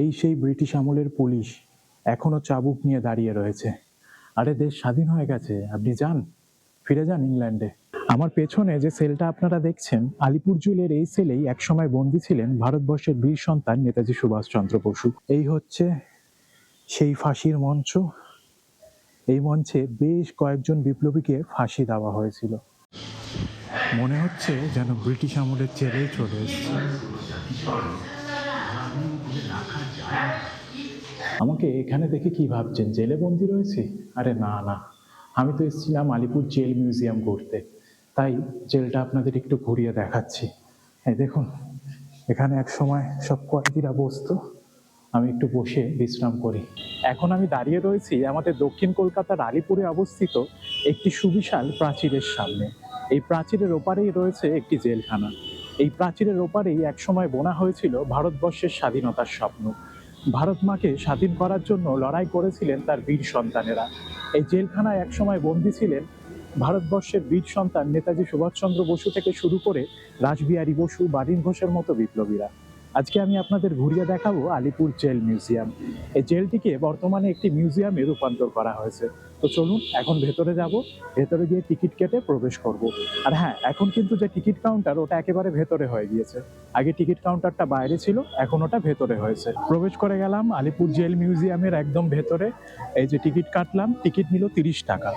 এই সেই ব্রিটিশ আমলের পুলিশ এখনও চাবুক নিয়ে দাঁড়িয়ে রয়েছে। আরে দেশ স্বাধীন হয়ে গেছে, আপনি যান, ফিরে যান ইংল্যান্ডে। আমার পেছনে যে সেলটা আপনারা দেখছেন, আলিপুর জেলের এই সেলেই একসময় বন্দী ছিলেন ভারতবর্ষের বীর সন্তান নেতাজি সুভাষচন্দ্র বসু। এই হচ্ছে সেই ফাঁসির মঞ্চ। এই মঞ্চে বেশ কয়েকজন বিপ্লবীকে ফাঁসি দেওয়া হয়েছিল। মনে হচ্ছে যেন ব্রিটিশ আমলের জেলেই চলে এসেছে। আমাকে এখানে দেখে কি ভাবছেন? জেলে বন্দি রয়েছে? আরে না না। আমি তো এসেছিলাম আলিপুর জেল মিউজিয়াম ঘুরতে। তাই জেলটা আপনাদের একটু ঘুরিয়ে দেখাচ্ছি। এই দেখুন, এখানে এক সময় সব কয়েদিরা বসতো। আমি একটু বসে বিশ্রাম করি। এখন আমি দাঁড়িয়ে রয়েছি আমাদের দক্ষিণ কলকাতার আলিপুরে অবস্থিত একটি সুবিশাল প্রাচীরের সামনে। এই প্রাচীরের ওপারেই রয়েছে একটি জেলখানা। এই প্রাচীরের ওপারেই একসময় বোনা হয়েছিল ভারতবর্ষের স্বাধীনতার স্বপ্ন। ভারত মাকে স্বাধীন করার জন্য লড়াই করেছিলেন তার বীর সন্তানেরা। এই জেলখানায় একসময় বন্দী ছিলেন ভারতবর্ষের বীর সন্তান নেতাজি সুভাষচন্দ্র বসু থেকে শুরু করে রাসবিহারী বসু, বাদিন ঘোষের মতো বিপ্লবীরা। আজকে আমি আপনাদের ঘুরিয়ে দেখাবো আলিপুর জেল মিউজিয়াম। এই জেলটিকে বর্তমানে একটি মিউজিয়ামে রূপান্তর করা হয়েছে। তো চলুন, এখন ভেতরে যাব, ভেতরে গিয়ে টিকিট কেটে প্রবেশ করব। আর হ্যাঁ এখন কিন্তু যে টিকিট কাউন্টার, ওটা একেবারে ভেতরে হয়ে গিয়েছে। আগে টিকিট কাউন্টারটা বাইরে ছিল, এখন ওটা ভেতরে হয়েছে। প্রবেশ করে গেলাম আলিপুর জেল মিউজিয়ামের একদম ভেতরে। এই যে টিকিট কাটলাম, টিকিট নিল তিরিশ টাকা।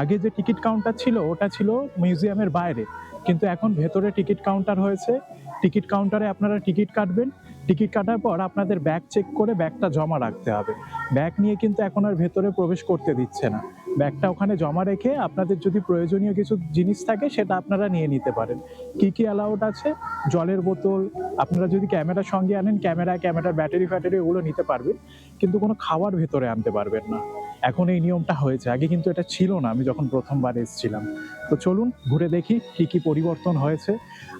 আগে যে টিকিট কাউন্টার ছিল, ওটা ছিল মিউজিয়ামের বাইরে। কিন্তু এখন ভেতরে টিকিট কাউন্টার হয়েছে। টিকিট কাউন্টারে আপনারা টিকিট কাটবেন। টিকিট কাটার পর আপনাদের ব্যাগ চেক করে ব্যাগটা জমা রাখতে হবে। ব্যাগ নিয়ে কিন্তু এখন আর ভেতরে প্রবেশ করতে দিচ্ছে না। ব্যাগটা ওখানে জমা রেখে আপনাদের যদি প্রয়োজনীয় কিছু জিনিস থাকে, সেটা আপনারা নিয়ে নিতে পারেন। কি কি অ্যালাউড আছে? জলের বোতল, আপনারা যদি ক্যামেরা সঙ্গে আনেন, ক্যামেরা, ক্যামেরার ব্যাটারি ফ্যাটারি ওগুলো নিতে পারবেন। কিন্তু কোনো খাবার ভেতরে আনতে পারবেন না। এখন এই নিয়মটা হয়েছে। আগে কিন্তু এটা ছিল না, আমি যখন প্রথমবার এসেছিলাম। তো চলুন ঘুরে দেখি কি কি পরিবর্তন হয়েছে।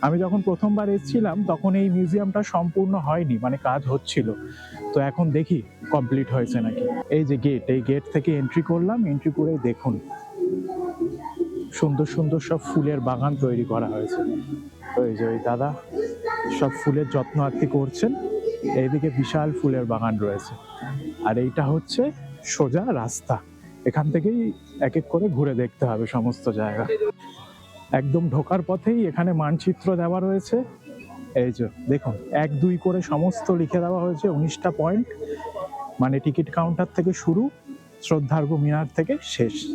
আমি যখন প্রথমবার এসেছিলাম, তখন এই মিউজিয়ামটা সম্পূর্ণ হয়নি মানে কাজ হচ্ছিল। তো এখন দেখি কমপ্লিট হয়েছে নাকি। এই যে গেট এই গেট থেকে এন্ট্রি করলাম এন্ট্রি করে দেখুন। সুন্দর সুন্দর সব ফুলের বাগান তৈরি করা হয়েছে। ওই যে ওই দাদা সব ফুলের যত্ন আত্মি করছেন। এইদিকে বিশাল ফুলের বাগান রয়েছে। আর এইটা হচ্ছে সোজা রাস্তা। এখান থেকেই এক এক করে ঘুরে দেখতে হবে সমস্ত জায়গা। একদম ঢোকার পথেই এখানে মানচিত্র দেওয়া রয়েছে। এই যে, দেখুন, এক দুই করে সমস্ত লিখে দেওয়া হয়েছে উনিশটা পয়েন্ট। মানে টিকিট কাউন্টার থেকে শুরু, শ্রদ্ধার্ঘ মিনার থেকে শেষ।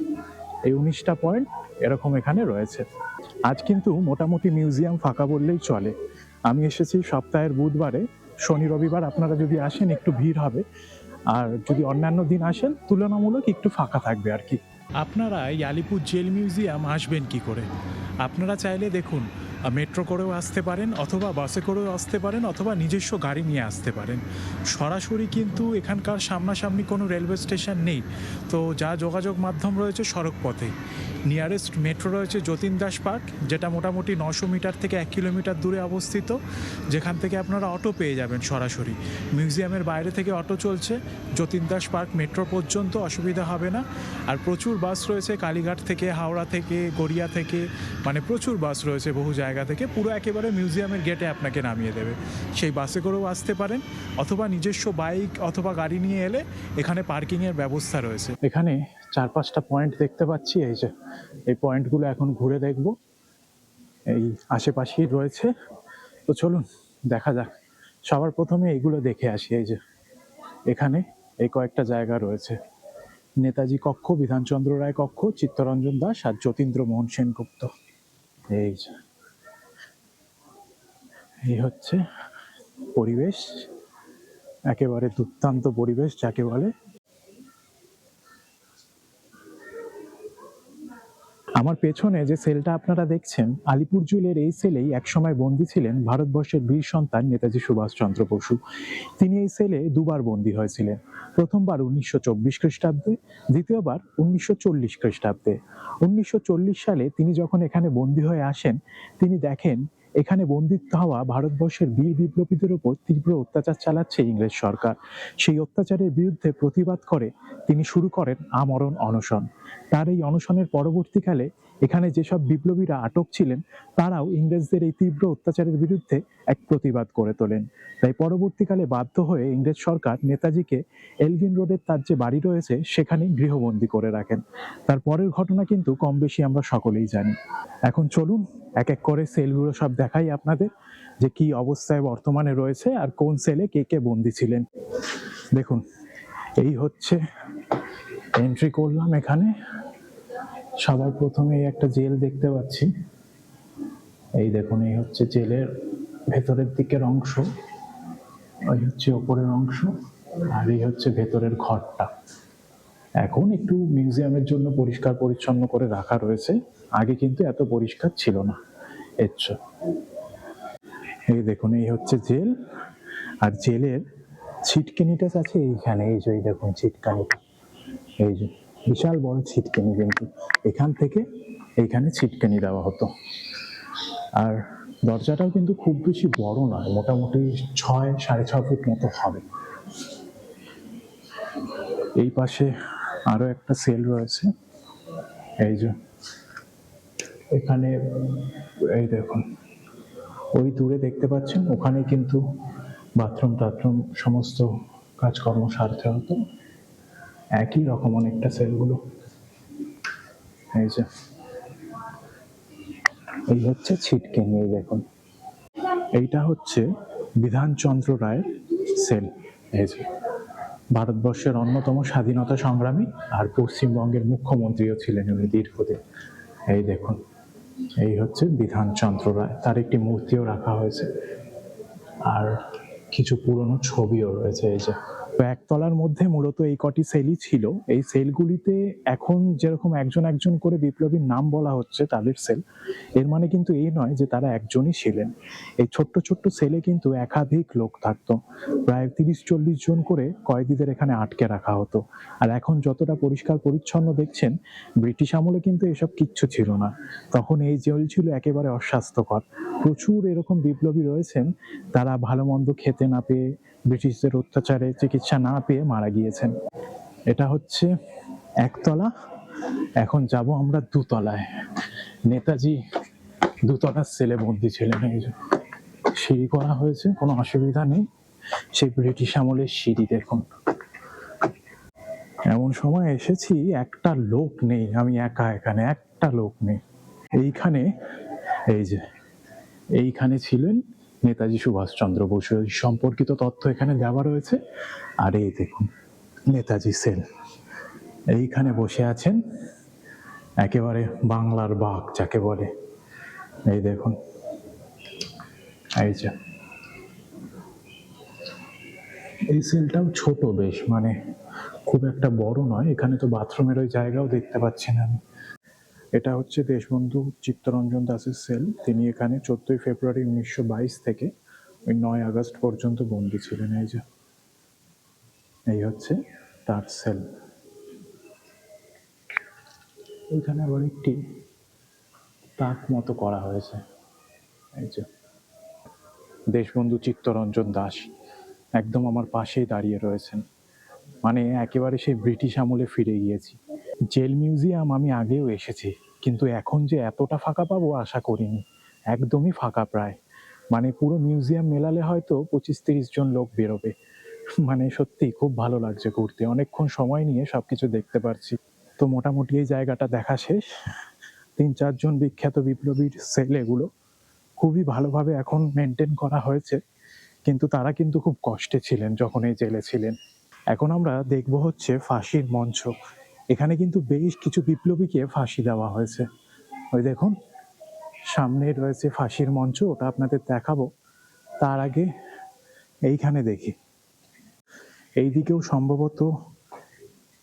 এই উনিশটা পয়েন্ট এরকম এখানে রয়েছে। আজ কিন্তু মোটামুটি মিউজিয়াম ফাঁকা বললেই চলে। আমি এসেছি সপ্তাহের বুধবারে। শনি রবিবার আপনারা যদি আসেন, একটু ভিড় হবে। আর যদি অন্যান্য দিন আসেন, তুলনামূলক একটু ফাঁকা থাকবে আর কি। আপনারা এই আলিপুর জেল মিউজিয়াম আসবেন কি করে? আপনারা চাইলে দেখুন মেট্রো করেও আসতে পারেন অথবা বাসে করেও আসতে পারেন অথবা নিজস্ব গাড়ি নিয়ে আসতে পারেন। সরাসরি কিন্তু এখানকার সামনাসামনি কোনো রেলওয়ে স্টেশন নেই। তো যা যোগাযোগ মাধ্যম রয়েছে সড়ক পথে নিয়ারেস্ট মেট্রো রয়েছে যতীন দাস পার্ক, যেটা মোটামুটি নশো মিটার থেকে এক কিলোমিটার দূরে অবস্থিত, যেখান থেকে আপনারা অটো পেয়ে যাবেন সরাসরি। মিউজিয়ামের বাইরে থেকে অটো চলছে। যতীন দাস পার্ক মেট্রো পর্যন্ত অসুবিধা হবে না। আর প্রচুর বাস রয়েছে কালীঘাট থেকে, হাওড়া থেকে, গড়িয়া থেকে মানে প্রচুর বাস রয়েছে বহু জায়গা থেকে পুরো একেবারে মিউজিয়ামের গেটে আপনাকে নামিয়ে দেবে। সেই বাসে করেও আসতে পারেন, অথবা নিজস্ব বাইক অথবা গাড়ি নিয়ে এলে এখানে পার্কিংয়ের ব্যবস্থা রয়েছে। এখানে চার পাঁচটা পয়েন্ট দেখতে পাচ্ছি, এই যে, এই পয়েন্টগুলো এখন ঘুরে দেখব। এই আশেপাশেই রয়েছে। তো চলুন, দেখা যাক। সবার প্রথমে এইগুলো দেখে আসি, এই যে, এখানে এই কয়েকটা জায়গা রয়েছে। নেতাজি কক্ষ, বিধানচন্দ্র রায় কক্ষ, চিত্তরঞ্জন দাস আর যতীন্দ্র মোহন সেনগুপ্ত। এই যে এই হচ্ছে পরিবেশ, একেবারে দুর্দান্ত পরিবেশ যাকে বলে। আমার পেছনে যে সেলটা আপনারা দেখছেন, আলিপুর জেলের এই সেলেই একসময় বন্দী ছিলেন ভারতবর্ষের বীর সন্তান নেতাজি সুভাষচন্দ্র বসু। তিনি এই সেলে দুবার বন্দী হয়েছিলেন। প্রথমবার উনিশশো চব্বিশ খ্রিস্টাব্দে, দ্বিতীয়বার উনিশশো চল্লিশ খ্রিস্টাব্দে। উনিশশো চল্লিশ সালে তিনি যখন এখানে বন্দী হয়ে আসেন, তিনি দেখেন এখানে বন্দিত্ব হওয়া ভারতবর্ষের বীর বিপ্লবীদের ওপর তীব্র অত্যাচার চালাচ্ছে ইংরেজ সরকার। সেই অত্যাচারের বিরুদ্ধে প্রতিবাদ করে তিনি শুরু করেন আমরণ অনশন। তার এই অনশনের পরবর্তীকালে এখানে যেসব বিপ্লবীরা আটক ছিলেন, তারাও ইংরেজদের এই তীব্র অত্যাচারের বিরুদ্ধে এক প্রতিবাদ করে তোলেন। তাই পরবর্তীকালে বাধ্য হয়ে ইংরেজ সরকার নেতাজিকে এলগিন রোডের তার যে বাড়ি রয়েছে সেখানে গৃহবন্দী করে রাখেন। তার পরের ঘটনা কিন্তু কম বেশি আমরা সকলেই জানি। এখন চলুন, এক এক করে সেলগুলো সব দেখাই আপনাদের, যে কি অবস্থায় বর্তমানে রয়েছে আর কোন সেলে কে কে বন্দি ছিলেন। দেখুন, এই হচ্ছে এন্ট্রি করলাম এখানে। সবার প্রথমে একটা জেল দেখতে পাচ্ছি। এই দেখুন, এই হচ্ছে জেলের ভেতরের দিকের অংশ ওই হচ্ছে ওপরের অংশ, আর এই হচ্ছে ভেতরের ঘরটা। এখন একটু মিউজিয়ামের জন্য পরিষ্কার পরিচ্ছন্ন করে রাখা রয়েছে, আগে কিন্তু এত পরিষ্কার ছিল না এই দেখুন, এই হচ্ছে জেল, আর জেলের ছিটকেনিটা আছে এইখানে, এই যে দেখুন ছিটকানিটা, এই যে। বিশাল বড় ছিটকেনি কিন্তু। এখান থেকে এইখানে ছিটকেনি দেওয়া হতো। আর দরজাটাও কিন্তু খুব বেশি বড় নয়, মোটামুটি ছয়, সাড়ে ছ ফুট মতো হবে। এই পাশে আরও একটা সেল রয়েছে। এই যে এখানে, এই দেখুন, ওই দূরে দেখতে পাচ্ছেন ওখানে কিন্তু বাথরুম টাথরুম সমস্ত কাজকর্ম সারতে হতো। একই রকম অনেকটা সেলগুলো। এই যে। এই হচ্ছে ছিটকে নিয়ে দেখুন। এইটা হচ্ছে বিধানচন্দ্র রায়ের সেল। এই যে। ভারতবর্ষের অন্যতম স্বাধীনতা সংগ্রামী আর পশ্চিমবঙ্গের মুখ্যমন্ত্রীও ছিলেন উনি দীর্ঘদিন। এই দেখুন। এই হচ্ছে বিধানচন্দ্র রায়। তার একটি মূর্তিও রাখা হয়েছে। আর কিছু পুরনো ছবিও রয়েছে, এই যে। একতলার মধ্যে মূলত এই কটি সেলই ছিল। এই সেলগুলিতে এখন যেরকম একজন একজন করে বিপ্লবীর নাম বলা হচ্ছে তাদের সেল, এর মানে কিন্তু এই নয় যে তারা একজনই ছিলেন। এই ছোট্ট ছোট্ট সেলে কিন্তু একাধিক লোক থাকতো। প্রায় তিরিশ চল্লিশ জন করে কয়েদিদের এখানে আটকে রাখা হতো। আর এখন যতটা পরিষ্কার পরিচ্ছন্ন দেখছেন, ব্রিটিশ আমলে কিন্তু এসব কিচ্ছু ছিল না। তখন এই জেল ছিল একেবারে অস্বাস্থ্যকর। প্রচুর এরকম বিপ্লবী রয়েছেন, তারা ভালো মন্দ খেতে না পেয়ে ব্রিটিশদের অত্যাচারে চিকিৎসা না পেয়ে মারা গিয়েছেন। এটা হচ্ছে একতলা। এখন যাব আমরা দুতলায়। নেতাজি দুতলার সেলে বন্দি ছিলেন। এই সিঁড়ি করা হয়েছে, কোনো অসুবিধা নেই। সেই ব্রিটিশ আমলের সিঁড়ি দেখুন। এমন সময় এসেছি, একটা লোক নেই। আমি একা এখানে, একটা লোক নেই। এইখানে, এই যে, এইখানে ছিলেন নেতাজি সুভাষচন্দ্র বসু সম্পর্কিত তথ্য এখানে দেওয়া রয়েছে। আর এই দেখুন, নেতাজি সেল এইখানে বসে আছেন একেবারে বাংলার বাঘ যাকে বলে। এই দেখুন, এই যে। এই সেলটাও ছোট বেশ মানে খুব একটা বড় নয়। এখানে তো বাথরুমের ওই জায়গাও দেখতে পাচ্ছি না আমি। এটা হচ্ছে দেশবন্ধু চিত্তরঞ্জন দাসের সেল তিনি এখানে চোদ্দই ফেব্রুয়ারি উনিশশো বাইশ থেকে ওই নয় আগস্ট পর্যন্ত বন্দী ছিলেন, এই যে। এই হচ্ছে তার সেল ওইখানে আবার একটি তাক মতো করা হয়েছে, এই যে। দেশবন্ধু চিত্তরঞ্জন দাস একদম আমার পাশেই দাঁড়িয়ে রয়েছেন। মানে একেবারে সেই ব্রিটিশ আমলে ফিরে গিয়েছি। জেল মিউজিয়াম আমি আগেও এসেছি, কিন্তু এখন যে এতটা ফাঁকা পাবো আশা করিনি। একদমই ফাঁকা প্রায়। মানে পুরো মিউজিয়াম মেলালে হয়তো পঁচিশ তিরিশ জন লোক বেরোবে। মানে সত্যি খুব ভালো লাগছে ঘুরতে। অনেকক্ষণ সময় নিয়ে সব কিছু দেখতে পারছি। তো মোটামুটি এই জায়গাটা দেখা শেষ। তিন চারজন বিখ্যাত বিপ্লবীর সেল এগুলো। খুবই ভালোভাবে এখন মেনটেন করা হয়েছে। কিন্তু তারা কিন্তু খুব কষ্টে ছিলেন যখন এই জেলে ছিলেন। এখন আমরা দেখব হচ্ছে ফাঁসির মঞ্চ। এখানে কিন্তু বেশ কিছু বিপ্লবীকে ফাঁসি দেওয়া হয়েছে। ওই দেখুন, সামনে রয়েছে ফাঁসির মঞ্চ, ওটা আপনাদের দেখাবো। তার আগে এইখানে দেখি। এই দিকেও সম্ভবত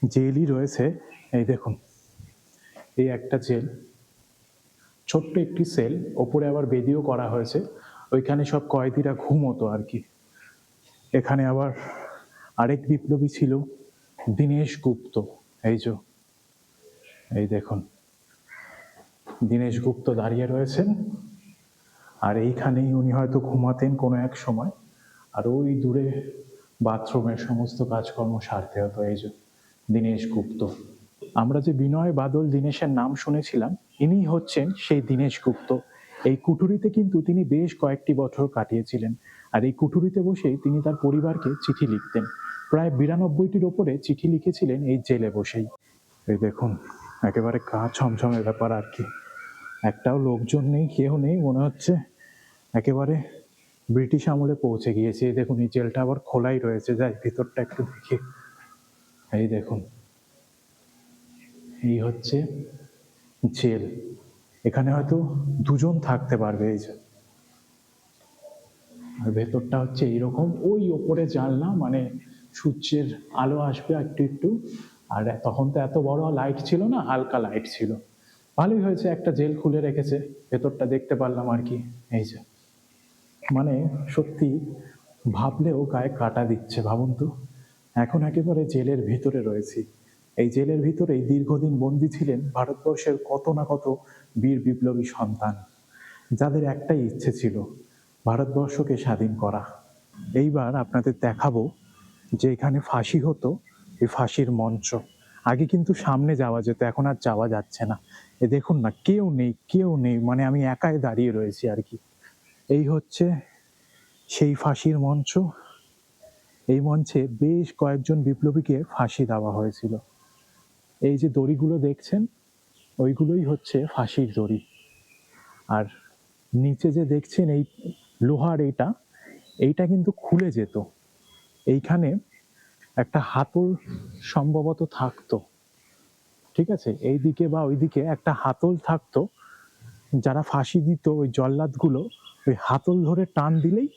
জেলই রয়েছে। এই দেখুন, এই একটা জেল। ছোট্ট একটি সেল, ওপরে আবার বেদিও করা হয়েছে। ওইখানে সব কয়েদিরা ঘুমোতো আর কি। এখানে আবার আরেক বিপ্লবী ছিল, দীনেশ গুপ্ত। এই যে, এই দেখুন, দীনেশ গুপ্ত দাঁড়িয়ে রয়েছেন, আর এইখানেই উনি হয়তো ঘুমাতেন কোনো এক সময়, আর ওই দূরে বাথরুমের সমস্ত কাজকর্ম সারতে হতো, এই যে দীনেশ গুপ্ত। আমরা যে বিনয় বাদল দীনেশের নাম শুনেছিলাম ইনি হচ্ছেন সেই দীনেশ গুপ্ত। এই কুঠুরিতে কিন্তু তিনি বেশ কয়েকটি বছর কাটিয়েছিলেন, আর এই কুঠুরিতে বসেই তিনি তার পরিবারকে চিঠি লিখতেন। প্রায় বিরানব্বইটির ওপরে চিঠি লিখেছিলেন এই জেলে বসেই। এই দেখুন, একেবারে গা ছমছমের ব্যাপার আর কি। একটাও লোকজন নেই, কেউ নেই, মনে হচ্ছে একেবারে ব্রিটিশ আমলে পৌঁছে গিয়েছে। এই দেখুন, এই জেলটা আবার খোলাই রয়েছে। যাই, ভিতরটা একটু দেখি। এই দেখুন, এই হচ্ছে জেল। এখানে হয়তো দুজন থাকতে পারবে, এই যে। আর ভেতরটা হচ্ছে এইরকম। ওই ওপরে জানলা মানে সূর্যের আলো আসবে একটু একটু। আর তখন তো এত বড় লাইট ছিল না, হালকা লাইট ছিল। ভালোই হয়েছে, একটা জেল খুলে রেখেছে, ভেতরটা দেখতে পারলাম আর কি, এই যে। মানে সত্যি ভাবলেও গায়ে কাটা দিচ্ছে, ভাবুন তো। এখন একেবারে জেলের ভিতরে রয়েছি। এই জেলের ভিতরেই দীর্ঘদিন বন্দী ছিলেন ভারতবর্ষের কত না কত বীর বিপ্লবী সন্তান। যাদের একটাই ইচ্ছে ছিল, ভারতবর্ষকে স্বাধীন করা। এইবার আপনাদের দেখাবো যে এখানে ফাঁসি হতো, এই ফাঁসির মঞ্চ। আগে কিন্তু সামনে যাওয়া যেত, এখন আর যাওয়া যাচ্ছে না। এ দেখুন না, কেউ নেই কেউ নেই মানে আমি একাই দাঁড়িয়ে রয়েছি আর কি। এই হচ্ছে সেই ফাঁসির মঞ্চ। এই মঞ্চে বেশ কয়েকজন বিপ্লবীকে ফাঁসি দেওয়া হয়েছিল। এই যে দড়িগুলো দেখছেন, ওইগুলোই হচ্ছে ফাঁসির দড়ি। আর নিচে যে দেখছেন এই লোহার এইটা এইটা কিন্তু খুলে যেত। এইখানে একটা হাতল সম্ভবত থাকতো, ঠিক আছে? এই দিকে বা ওইদিকে একটা হাতল থাকতো, যারা ফাঁসি দিত ওই জল্লাদগুলো, ওই হাতল ধরে টান দিলেই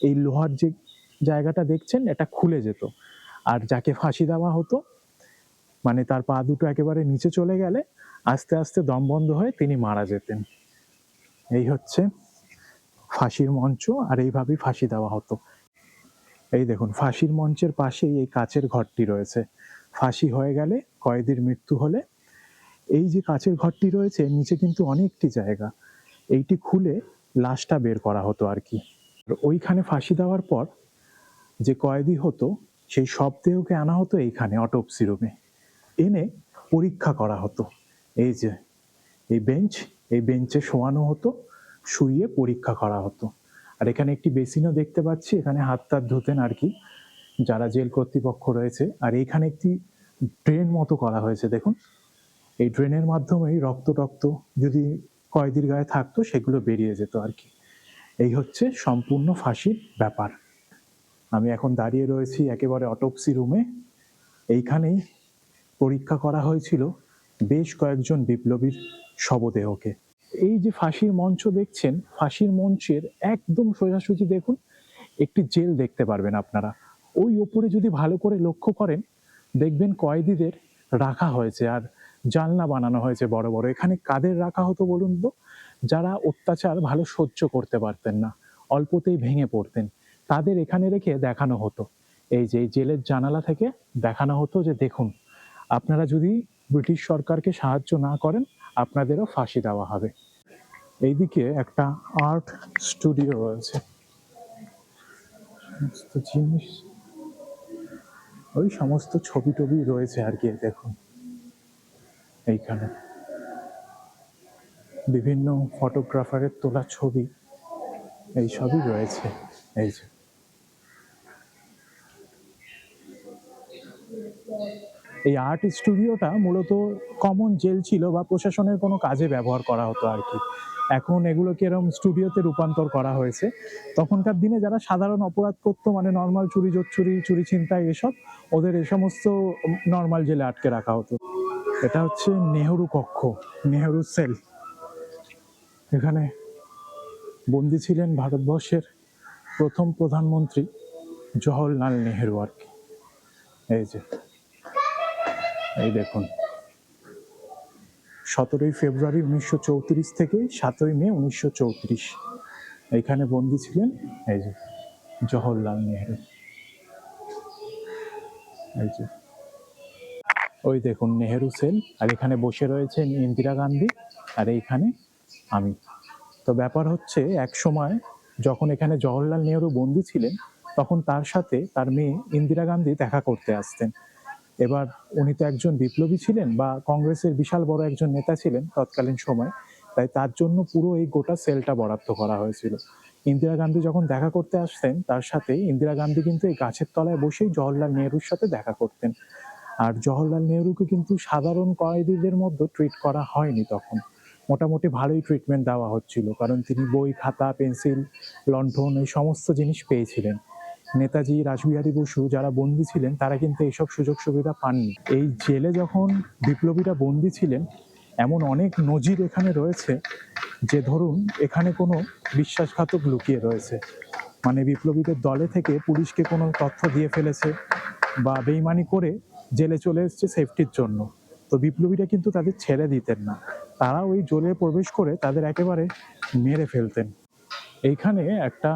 এই লোহার যে জায়গাটা দেখছেন, এটা খুলে যেত। আর যাকে ফাঁসি দেওয়া হতো মানে তার পা দুটো একেবারে নিচে চলে গেলে আস্তে আস্তে দম বন্ধ হয়ে তিনি মারা যেতেন। এই হচ্ছে ফাঁসির মঞ্চ আর এইভাবেই ফাঁসি দেওয়া হতো। এই দেখুন, ফাঁসির মঞ্চের পাশেই এই কাচের ঘরটি রয়েছে। ফাঁসি হয়ে গেলে কয়েদির মৃত্যু হলে এই যে কাচের ঘরটি রয়েছে নিচে কিন্তু অনেকটি জায়গা। এইটি খুলে লাশটা বের করা হতো আর কি। ওইখানে ফাঁসি দেওয়ার পর যে কয়েদি হতো, সেই সব দেহকে আনা হতো এইখানে অটোপসি রুমে এনে পরীক্ষা করা হতো। এই যে, এই বেঞ্চ, এই বেঞ্চে শোয়ানো হতো শুয়ে পরীক্ষা করা হতো। আর এখানে একটি বেসিনও দেখতে পাচ্ছি, এখানে হাত তাত ধুতেন আর কি, যারা জেল কর্তৃপক্ষ রয়েছে। আর এইখানে একটি ড্রেন মতো করা হয়েছে, দেখুন। এই ড্রেনের মাধ্যমেই রক্ত টক্ত যদি কয়েদির গায়ে থাকতো, সেগুলো বেরিয়ে যেত আর কি। এই হচ্ছে সম্পূর্ণ ফাঁসির ব্যাপার। আমি এখন দাঁড়িয়ে রয়েছি একেবারে অটোপসি রুমে এইখানেই পরীক্ষা করা হয়েছিল বেশ কয়েকজন বিপ্লবীর শবদেহকে। এই যে ফাঁসির মঞ্চ দেখছেন, ফাঁসির মঞ্চের একদম সোজাসুজি দেখুন, একটি জেল দেখতে পারবেন আপনারা। ওই ওপরে যদি ভালো করে লক্ষ্য করেন, দেখবেন কয়েদিদের রাখা হয়েছে আর জানলা বানানো হয়েছে বড় বড়। এখানে কাদের রাখা হতো বলুন তো? যারা অত্যাচার ভালো সহ্য করতে পারতেন না, অল্পতেই ভেঙে পড়তেন। তাদের এখানে রেখে দেখানো হতো। এই যে জেলের জানালা থেকে দেখানো হতো যে দেখুন, আপনারা যদি ব্রিটিশ সরকারকে সাহায্য না করেন, আপনাদেরও ফাঁসি দেওয়া হবে। এইদিকে একটা আর্ট স্টুডিও রয়েছে। সমস্ত জিনিস। ওই সমস্ত ছবি টবি রয়েছে আর কি, দেখুন। এইখানে। বিভিন্ন ফটোগ্রাফারের তোলা ছবি, এই সবই রয়েছে। এই যে। এই আর্ট স্টুডিওটা মূলত কমন জেল ছিল বা প্রশাসনের কোনো কাজে ব্যবহার করা হতো আর কি। এখন এগুলোকে এরকম স্টুডিওতে রূপান্তর করা হয়েছে। তখনকার দিনে যারা সাধারণ অপরাধ করতো মানে নর্মাল চুরি চুরি চুরি ছিনতাই এসব, ওদের এই সমস্ত নর্মাল জেলে আটকে রাখা হতো। এটা হচ্ছে নেহরু কক্ষ, নেহরু সেল এখানে বন্দী ছিলেন ভারতবর্ষের প্রথম প্রধানমন্ত্রী জওহরলাল নেহেরু আর কি। এই যে, এই দেখুন। সতেরোই ফেব্রুয়ারি উনিশশো চৌত্রিশ থেকে সাতই মে উনিশশো চৌত্রিশ। এইখানে বন্দী ছিলেন এই যে জওহরলাল নেহেরু। এই যে ওই দেখুন নেহেরু সেল আর এখানে বসে রয়েছেন ইন্দিরা গান্ধী, আর এইখানে আমি। তো ব্যাপার হচ্ছে এক সময় যখন এখানে জওহরলাল নেহেরু বন্দী ছিলেন, তখন তার সাথে তার মেয়ে ইন্দিরা গান্ধী দেখা করতে আসতেন। এবার উনি তো একজন বিপ্লবী ছিলেন বা কংগ্রেসের বিশাল বড় একজন নেতা ছিলেন তৎকালীন সময়, তাই তার জন্য পুরো এই গোটা সেলটা বরাদ্দ করা হয়েছিল। ইন্দিরা গান্ধী যখন দেখা করতে আসতেন, তার সাথে ইন্দিরা গান্ধী কিন্তু এই গাছের তলায় বসেই জওহরলাল নেহরুর সাথে দেখা করতেন। আর জওহরলাল নেহরুকে কিন্তু সাধারণ কয়েদিদের মধ্যে ট্রিট করা হয়নি তখন। মোটামুটি ভালোই ট্রিটমেন্ট দেওয়া হচ্ছিল, কারণ তিনি বই, খাতা, পেন্সিল, লণ্ঠন এই সমস্ত জিনিস পেয়েছিলেন। নেতাজি, রাসবিহারী বসু যারা বন্দী ছিলেন, তারা কিন্তু এইসব সুযোগ সুবিধা পাননি। এই জেলে যখন বিপ্লবীরা বন্দী ছিলেন, এমন অনেক নজির এখানে রয়েছে যে ধরুন, এখানে কোনো বিশ্বাসঘাতক লুকিয়ে রয়েছে। মানে বিপ্লবীদের দলে থেকে পুলিশকে কোনো তথ্য দিয়ে ফেলেছে বা বেইমানি করে জেলে চলে এসছে সেফটির জন্য। তো বিপ্লবীরা কিন্তু তাদের ছেড়ে দিতেন না। তারা ওই জেলে প্রবেশ করে তাদের একেবারে মেরে ফেলতেন। এইখানে একটা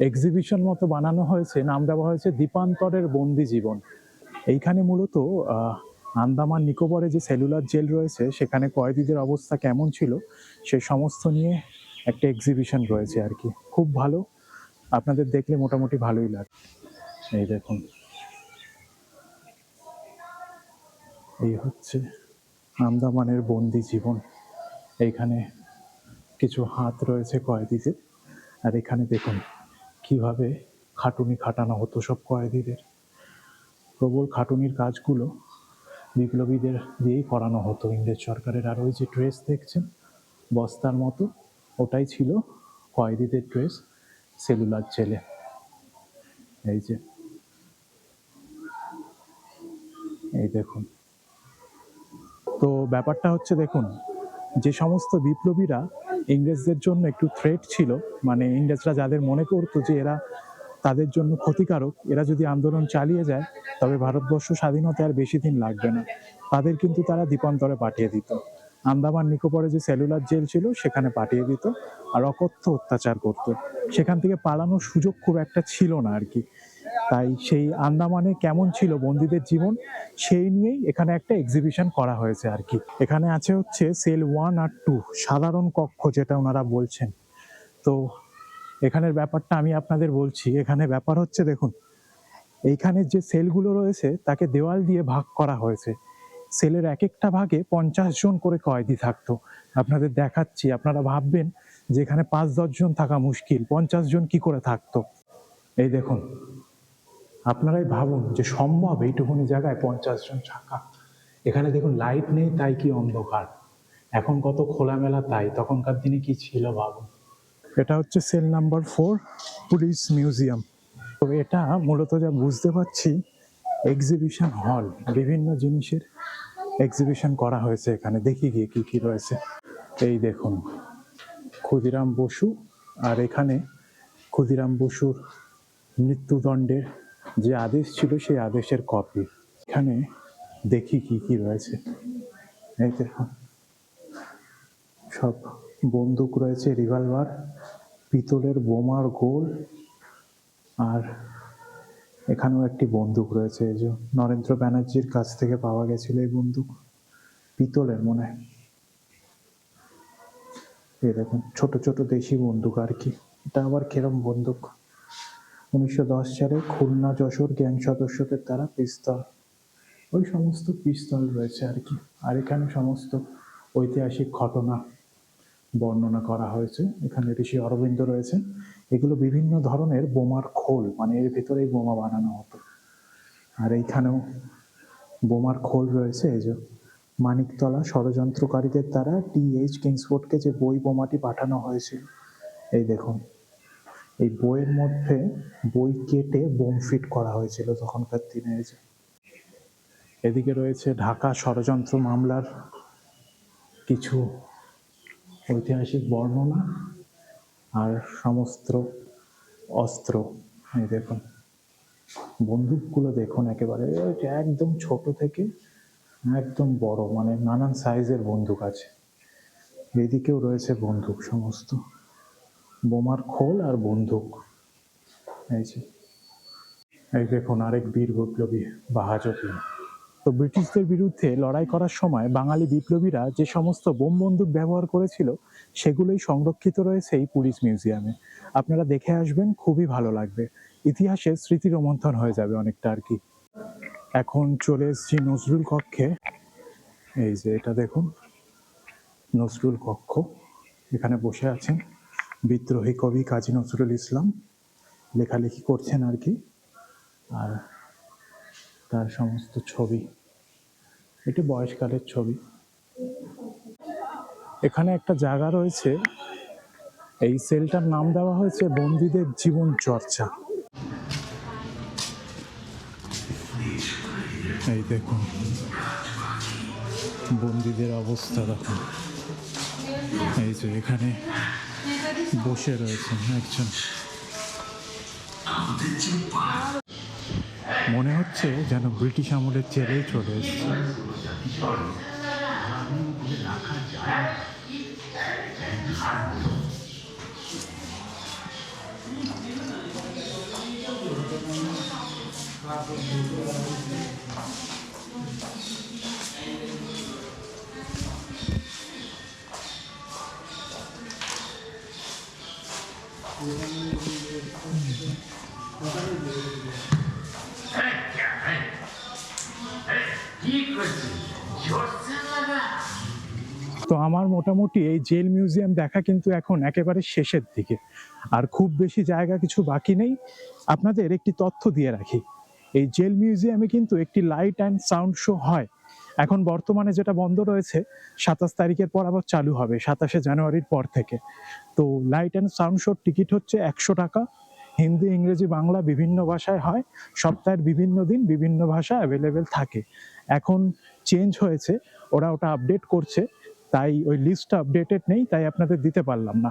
এক্সিবিশন মতো বানানো হয়েছে, নাম দেওয়া হয়েছে দীপান্তরের বন্দি জীবন। এইখানে মূলত আন্দামান নিকোবরে যে সেলুলার জেল রয়েছে, সেখানে কয়েদিদের অবস্থা কেমন ছিল, সে সমস্ত নিয়ে একটা এক্সিবিশন রয়েছে আর কি। খুব ভালো, আপনাদের দেখলে মোটামুটি ভালোই লাগে। এই দেখুন। এই হচ্ছে আন্দামানের বন্দি জীবন। এইখানে কিছু হাত রয়েছে কয়েদিদের। আর এখানে দেখুন কীভাবে খাটুনি খাটানো হতো সব কয়েদিদের। প্রবল খাটুনির কাজগুলো বিপ্লবীদের দিয়েই করানো হতো ইংরেজ সরকারের। আর ওই যে ড্রেস দেখছেন, বস্তার মতো, ওটাই ছিল কয়েদিদের ড্রেস সেলুলার জেলে। এই যে, এই দেখুন। তো ব্যাপারটা হচ্ছে, দেখুন যে সমস্ত বিপ্লবীরা ইংরেজদের জন্য একটু থ্রেট ছিল মানে ইংরেজরা যাদের মনে করতো যে এরা তাদের জন্য ক্ষতিকারক, এরা যদি আন্দোলন চালিয়ে যায়, তবে ভারতবর্ষ স্বাধীনতা আর বেশি দিন লাগবে না। তাদের কিন্তু তারা দ্বীপান্তরে পাঠিয়ে দিত। আন্দামান নিকোবরে যে সেলুলার জেল ছিল, সেখানে পাঠিয়ে দিত আর অকথ্য অত্যাচার করত। সেখান থেকে পালানোর সুযোগ খুব একটা ছিল না আর কি। তাই সেই আন্দামানে কেমন ছিল বন্দীদের জীবন, সেই নিয়েই এখানে একটা এক্সিবিশন করা হয়েছে আর কি। এখানে আছে হচ্ছে সেল ওয়ান আর টু সাধারণ কক্ষ যেটা ওনারা বলছেন। তো এখানের ব্যাপারটা আমি আপনাদের বলছি, এখানে ব্যাপার হচ্ছে দেখুন, এইখানে যে সেলগুলো রয়েছে তাকে দেওয়াল দিয়ে ভাগ করা হয়েছে। সেলের এক একটা ভাগে পঞ্চাশ জন করে কয়েদি থাকতো। আপনাদের দেখাচ্ছি, আপনারা ভাববেন যে এখানে পাঁচ দশ জন থাকা মুশকিল, পঞ্চাশ জন কি করে থাকতো? এই দেখুন আপনারাই ভাবুন যে সম্ভব এইটুকুনি জায়গায় পঞ্চাশ জন থাকা এখানে দেখুন লাইট নেই, তাই কি অন্ধকার? এখন কত খোলামেলা তাই, তখনকার দিনে কি ছিল ভাবুন? এটা হচ্ছে cell number four police museum তো এটা মূলত যা বুঝতে পারছি এক্সিবিশন হল বিভিন্ন জিনিসের এক্সিবিশন করা হয়েছে এখানে। দেখি গিয়ে কি কি রয়েছে। এই দেখুন, ক্ষুদিরাম বসু আর এখানে ক্ষুদিরাম বসুর মৃত্যুদণ্ডের যে আদেশ ছিল সেই আদেশের কপি এখানে দেখি কি কি রয়েছে। এই সব বন্দুক রয়েছে রিভলভার পিতলের বোমার গোল, আর এখানেও একটি বন্দুক রয়েছে। এই যে নরেন্দ্র ব্যানার্জির কাছ থেকে পাওয়া গেছিল এই বন্দুক, পিতলের মনে এই দেখুন, ছোট ছোট দেশি বন্দুক আর কি। এটা আবার কেরম বন্দুক? উনিশশো দশ সালে খুলনা যশোর গ্যাং সদস্যদের দ্বারা পিস্তল। ওই সমস্ত পিস্তল রয়েছে আর কি। আর এখানে সমস্ত ঐতিহাসিক ঘটনা বর্ণনা করা হয়েছে। এখানে ঋষি অরবিন্দ রয়েছেন। এগুলো বিভিন্ন ধরনের বোমার খোল মানে এর ভেতরেই বোমা বানানো হতো। আর এইখানেও বোমার খোল রয়েছে। এই যে মানিকতলা ষড়যন্ত্রকারীদের দ্বারা টি এইচ কিংসফোর্ডকে যে বই বোমাটি পাঠানো হয়েছিল, এই দেখুন। এই বইয়ের মধ্যে বই কেটে বোম ফিট করা হয়েছিল তখনকার দিনে এদিকে রয়েছে ঢাকা ষড়যন্ত্র মামলার কিছু ঐতিহাসিক বর্ণনা আর সমস্ত অস্ত্র। এই দেখুন, বন্দুকগুলো দেখুন একেবারে একদম ছোট থেকে একদম বড় মানে নানান সাইজের বন্দুক আছে। এদিকেও রয়েছে বন্দুক সমস্ত। বোমার খোল আর বন্দুক। এই যে। এই দেখুন, আরেক বীর বিপ্লবী বাহাজতি তো ব্রিটিশদের বিরুদ্ধে লড়াই করার সময় বাঙালি বিপ্লবীরা যে সমস্ত বোম বন্দুক ব্যবহার করেছিল, সেগুলোই সংরক্ষিত রয়েছে এই পুলিশ মিউজিয়ামে। আপনারা দেখে আসবেন, খুবই ভালো লাগবে। ইতিহাসে স্মৃতি রোমন্থন হয়ে যাবে অনেকটা আর কি। এখন চলে এসেছি নজরুল কক্ষে। এই যে এটা দেখুন, নজরুল কক্ষ। এখানে বসে আছেন। বিদ্রোহী কবি কাজী নজরুল ইসলাম লেখালেখি করছেন আর কি, আর তার সমস্ত ছবি। এটি বয়সকালের ছবি। এখানে একটা জায়গা রয়েছে, এই সেলটার নাম দেওয়া হয়েছে বন্দীদের জীবন চর্চা। এই দেখুন, বন্দীদের অবস্থা দেখুন। এই যে এখানে বসে রয়েছেন একজন। মনে হচ্ছে যেন ব্রিটিশ আমলের জেলেই চলে এসেছে। তো আমার মোটামুটি এই জেল মিউজিয়াম দেখা কিন্তু এখন একেবারে শেষের দিকে। আর খুব বেশি জায়গা কিছু বাকি নেই। আপনাদের একটি তথ্য দিয়ে রাখি। এই জেল মিউজিয়ামে কিন্তু একটি লাইট অ্যান্ড সাউন্ড শো হয়। এখন বর্তমানে যেটা বন্ধ রয়েছে, সাতাশ তারিখের পর আবার চালু হবে, সাতাশে জানুয়ারির পর থেকে। তো লাইট অ্যান্ড সাউন্ড শোর টিকিট হচ্ছে একশো টাকা। হিন্দি, ইংরেজি, বাংলা বিভিন্ন ভাষায় হয়, সপ্তাহের বিভিন্ন দিন বিভিন্ন ভাষা অ্যাভেলেবেল থাকে। এখন চেঞ্জ হয়েছে, ওরা ওটা আপডেট করছে, তাই ওই লিস্টটা আপডেটেড নেই, তাই আপনাদের দিতে পারলাম না।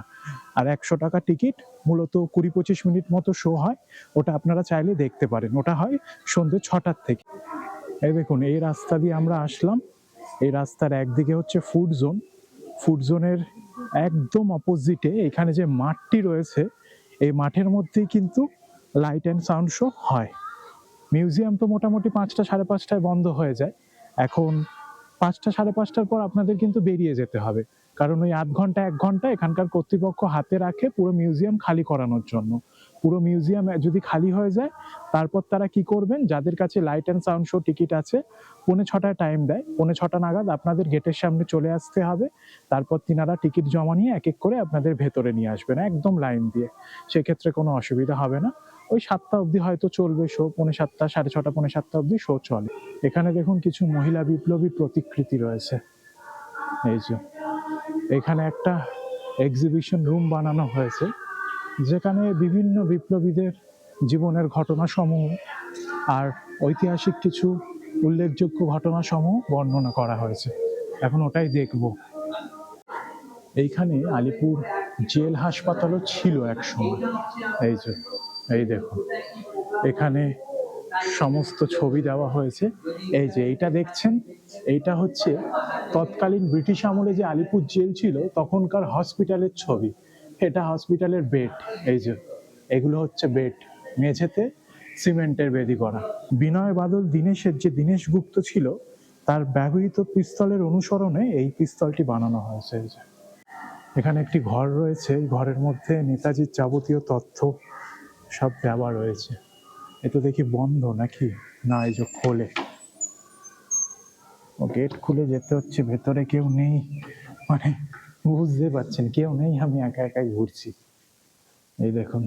আর একশো টাকা টিকিট মূলত কুড়ি পঁচিশ মিনিট মতো শো হয়, ওটা আপনারা চাইলে দেখতে পারেন। ওটা হয় সন্ধ্যে ছটার থেকে। এই দেখুন, এই রাস্তা দিয়ে আমরা আসলাম। এই রাস্তার একদিকে হচ্ছে ফুড জোন ফুড জোনের একদম অপোজিটে এখানে যে মাঠটি রয়েছে, এই মাঠের মধ্যেই কিন্তু লাইট অ্যান্ড সাউন্ড শো হয়। মিউজিয়াম তো মোটামুটি পাঁচটা সাড়ে পাঁচটায় বন্ধ হয়ে যায়। এখন পাঁচটা সাড়ে পাঁচটার পর আপনাদের কিন্তু বেরিয়ে যেতে হবে। কারণ ওই আধ ঘণ্টা, এক ঘণ্টা এখানকার কর্তৃপক্ষ হাতে রাখে পুরো মিউজিয়াম খালি করানোর জন্য। পুরো মিউজিয়াম যদি খালি হয়ে যায়, তারপর তারা কি করবেন? যাদের কাছে light and sound show ticket আছে, পৌনে ছটায় টাইম দেয়। পৌনে ছটা নাগাদ আপনাদের গেটের সামনে চলে আসতে হবে। তারপর তিনারা টিকিট জমা নিয়ে এক এক করে আপনাদের ভেতরে নিয়ে আসবেন, একদম লাইন দিয়ে। সেক্ষেত্রে কোনো অসুবিধা হবে না। ওই সাতটা অবধি হয়তো চলবে শো পৌনে সাতটা, সাড়ে ছটা, পৌনে সাতটা অবধি শো চলে। এখানে দেখুন কিছু মহিলা বিপ্লবী প্রতিকৃতি রয়েছে। এই যে, এখানে একটা এক্সিবিশন রুম বানানো হয়েছে। যেখানে বিভিন্ন বিপ্লবীদের জীবনের ঘটনাসমূহ আর ঐতিহাসিক কিছু উল্লেখযোগ্য ঘটনাসমূহ বর্ণনা করা হয়েছে। এখন ওটাই দেখব। এইখানে আলিপুর জেল হাসপাতালও ছিল এক সময়। এই যে, এই দেখুন এখানে সমস্ত ছবি দেওয়া হয়েছে। এই যে, এইটা দেখছেন? এইটা হচ্ছে তৎকালীন ব্রিটিশ আমলে যে আলিপুর জেল ছিল, তখনকার হসপিটালের ছবি। এটা হসপিটালের বেড এই যে, এগুলো হচ্ছে বেড মেঝেতে সিমেন্টের বেদি করা। বিনয় বাদল দীনেশের যে দীনেশ গুপ্ত ছিল, তার ব্যবহৃত পিস্তলের অনুসরণে এই পিস্তলটি বানানো হয়েছে এখানে একটি ঘর রয়েছে, এই ঘরের মধ্যে নেতাজির যাবতীয় তথ্য সব দেওয়া রয়েছে। এ তো দেখি বন্ধ নাকি? না, এই যে খোলে। ও গেট খুলে যেতে হচ্ছে, ভেতরে কেউ নেই। মানে বুঝতে পারছেন, কেউ নেই, আমি একা একাই ঘুরছি। এই দেখুন,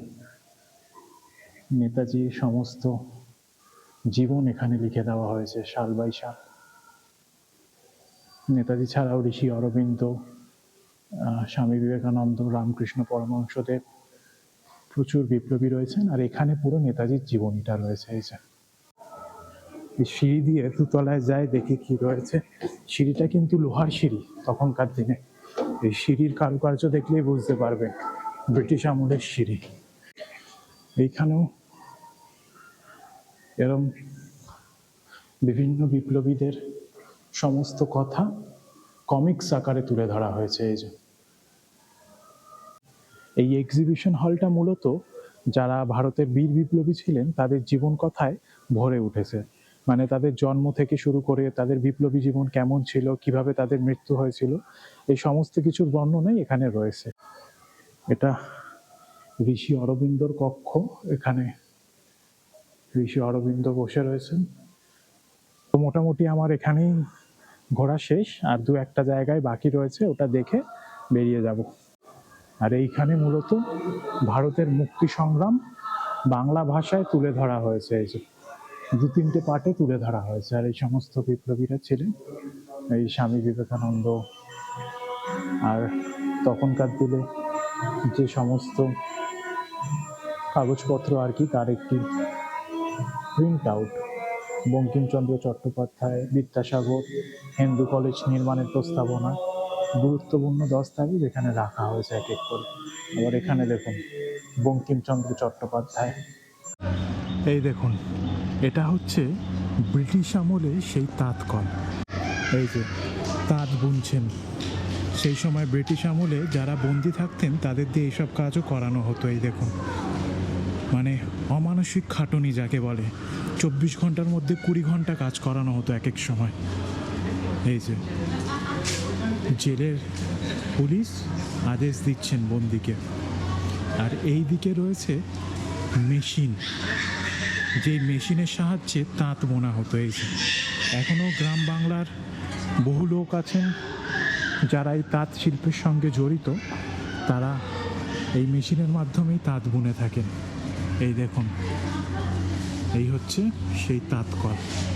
নেতাজির সমস্ত জীবন এখানে লিখে দেওয়া হয়েছে, সাল বাই সাল। নেতাজি ছাড়াও ঋষি অরবিন্দ স্বামী বিবেকানন্দ, রামকৃষ্ণ পরমহংসদেব প্রচুর বিপ্লবী রয়েছেন, আর এখানে পুরো নেতাজির জীবনীটা রয়েছে, এই যে। এই সিঁড়ি দিয়ে দুতলায় যায়, দেখি কি রয়েছে। সিঁড়িটা কিন্তু লোহার সিঁড়ি তখনকার দিনে। এই সিঁড়ির কারুকার্য দেখলেই বুঝতে পারবেন ব্রিটিশ আমলের সিঁড়ি। এইখানেও এরম বিভিন্ন বিপ্লবীদের সমস্ত কথা কমিক্স আকারে তুলে ধরা হয়েছে এই যে। এই এক্সিবিশন হলটা মূলত যারা ভারতের বীর বিপ্লবী ছিলেন, তাদের জীবন কথায় ভরে উঠেছে। মানে তাদের জন্ম থেকে শুরু করে তাদের বিপ্লবী জীবন কেমন ছিল, কীভাবে তাদের মৃত্যু হয়েছিল, এই সমস্ত কিছুর বর্ণনাই এখানে রয়েছে। এটা ঋষি অরবিন্দর কক্ষ, এখানে ঋষি অরবিন্দ বসে রয়েছেন। তো মোটামুটি আমার এখানেই ঘোরা শেষ, আর দু একটা জায়গায় বাকি রয়েছে, ওটা দেখে বেরিয়ে যাব। আর এইখানে মূলত ভারতের মুক্তি সংগ্রাম বাংলা ভাষায় তুলে ধরা হয়েছে এই যে। দু তিনটে পার্টে তুলে ধরা হয়েছে। আর এই সমস্ত বিপ্লবীরা ছিলেন, এই স্বামী বিবেকানন্দ আর তখনকার দিনে যে সমস্ত কাগজপত্র আর কি, তার একটি print out Bankimchandra Chattopadhyay, Vidyasagar, Hindu college নির্মাণের প্রস্তাবনা, গুরুত্বপূর্ণ দস্তাবেজ এখানে রাখা হয়েছে এক এক করে। আবার এখানে দেখুন, বঙ্কিমচন্দ্র চট্টোপাধ্যায়। এই দেখুন এটা হচ্ছে ব্রিটিশ আমলে সেই তাঁত কল এই যে তাঁত বুনছেন। সেই সময় ব্রিটিশ আমলে যারা বন্দি থাকতেন, তাদের দিয়ে এইসব কাজও করানো হতো, এই দেখুন। মানে অমানসিক খাটনি যাকে বলে। চব্বিশ ঘণ্টার মধ্যে কুড়ি ঘণ্টা কাজ করানো হতো এক এক সময়। এই যে জেলের পুলিশ আদেশ দিচ্ছেন বন্দিকে। আর এই দিকে রয়েছে মেশিন। যে মেশিনের সাহায্যে তাঁত বোনা হতো। এই এখনও গ্রাম বাংলার বহু লোক আছেন যারা এই তাঁত শিল্পের সঙ্গে জড়িত। তারা এই মেশিনের মাধ্যমেই তাঁত বুনে থাকেন। এই দেখুন, এই হচ্ছে সেই তাঁতকল। তো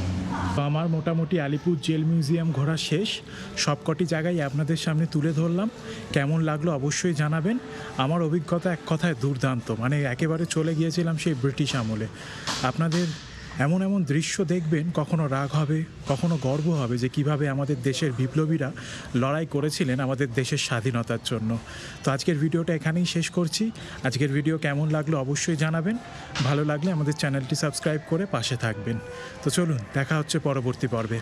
আমার মোটামুটি আলিপুর জেল মিউজিয়াম ঘোরা শেষ। সবকটি জায়গায় আপনাদের সামনে তুলে ধরলাম। কেমন লাগল অবশ্যই জানাবেন। আমার অভিজ্ঞতা এক কথায় দুর্দান্ত। মানে একেবারে চলে গিয়েছিলাম সেই ব্রিটিশ আমলে। আপনাদের এমন এমন দৃশ্য দেখবেন, কখনো রাগ হবে, কখনো গর্ব হবে যে কীভাবে আমাদের দেশের বিপ্লবীরা লড়াই করেছিলেন আমাদের দেশের স্বাধীনতার জন্য। তো আজকের ভিডিওটা এখানেই শেষ করছি। আজকের ভিডিও কেমন লাগল অবশ্যই জানাবেন। ভালো লাগলে আমাদের চ্যানেলটি সাবস্ক্রাইব করে পাশে থাকবেন। তো চলুন, দেখা হচ্ছে পরবর্তী পর্বে।